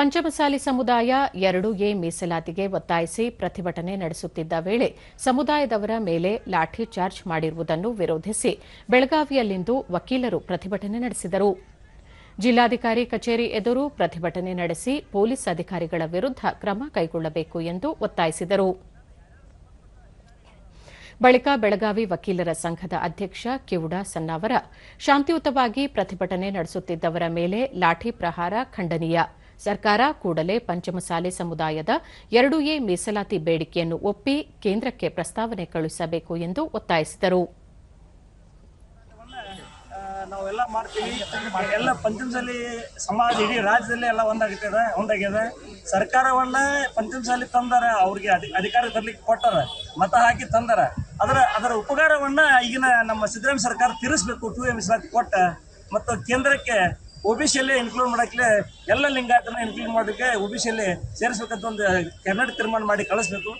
ಪಂಚಮಸಾಲಿ ಸಮುದಾಯ ಎರಡು ಎ ಮೀಸಲಾತಿಗೆ ಒತ್ತಾಯಿಸಿ ಪ್ರತಿಭಟನೆ ನಡೆಸುತ್ತಿದ್ದ ವೇಳೆ ಸಮುದಾಯದವರ ಮೇಲೆ ಲಾಠಿ ಚಾರ್ಜ್ ಮಾಡಿರುವುದನ್ನು ವಿರೋಧಿಸಿ ಬೆಳಗಾವಿಯಲ್ಲಿಂದು ವಕೀಲರು ಪ್ರತಿಭಟನೆ ನಡೆಸಿದರು. ಜಿಲ್ಲಾಧಿಕಾರಿ ಕಚೇರಿ ಎದುರು ಪ್ರತಿಭಟನೆ ನಡೆಸಿ ಪೊಲೀಸ್ ಅಧಿಕಾರಿಗಳ ವಿರುದ್ಧ ಕ್ರಮ ಕೈಗೊಳ್ಳಬೇಕು ಎಂದು ಒತ್ತಾಯಿಸಿದರು. ಬಳಿಕ ಬೆಳಗಾವಿ ವಕೀಲರ ಸಂಘದ ಅಧ್ಯಕ್ಷ ಕಿವುಡ ಸನ್ನಾವರ ಶಾಂತಿಯುತವಾಗಿ ಪ್ರತಿಭಟನೆ ನಡೆಸುತ್ತಿದ್ದವರ ಮೇಲೆ ಲಾಠಿ ಪ್ರಹಾರ ಖಂಡನೀಯ. ಸರ್ಕಾರ ಕೂಡಲೇ ಪಂಚಮಸಾಲೆ ಸಮುದಾಯದ ಎರಡು ಎ ಮೀಸಲಾತಿ ಬೇಡಿಕೆಯನ್ನು ಒಪ್ಪಿ ಕೇಂದ್ರಕ್ಕೆ ಪ್ರಸ್ತಾವನೆ ಕಳುಹಿಸಬೇಕು ಎಂದು ಒತ್ತಾಯಿಸಿದರು. ನಾವೆಲ್ಲ ಮಾಡ್ತೀವಿ. ಎಲ್ಲ ಪಂಚಮಸಾಲಿ ಸಮಾಜ ಇಡೀ ರಾಜ್ಯದಲ್ಲಿ ಎಲ್ಲ ಒಂದಾಗ್ತದ, ಒಂದಾಗ್ಯದ. ಸರ್ಕಾರವನ್ನ ಪಂಚಮಸಾಲಿ ತಂದಾರ ಅವ್ರಿಗೆ ಅಧಿ- ಅಧಿಕಾರ ತರ್ಲಿಕ್ಕೆ ಕೊಟ್ಟಾರ, ಮತ ಹಾಕಿ ತಂದಾರ, ಅದರ ಅದರ ಉಪಕಾರವನ್ನ ಈಗಿನ ನಮ್ಮ ಸಿದ್ದರಾಮಯ್ಯ ಸರ್ಕಾರ ತೀರಿಸಬೇಕು ಟು ಎ ಮೀಸಲಾತಿ ಕೊಟ್ಟ. ಮತ್ತು ಕೇಂದ್ರಕ್ಕೆ ಒ ಬಿ ಇನ್ಕ್ಲೂಡ್ ಮಾಡಕ್ಕೆ ಎಲ್ಲ ಲಿಂಗಾಯತನ ಇನ್ಕ್ಲೂಡ್ ಮಾಡೋಕ್ಕೆ ಒ ಬಿ ಸೇರಿಸ್ಬೇಕಂತ ಒಂದು ಕ್ಯಾಬಿನೆಟ್ ತೀರ್ಮಾನ ಮಾಡಿ ಕಳಿಸ್ಬೇಕು.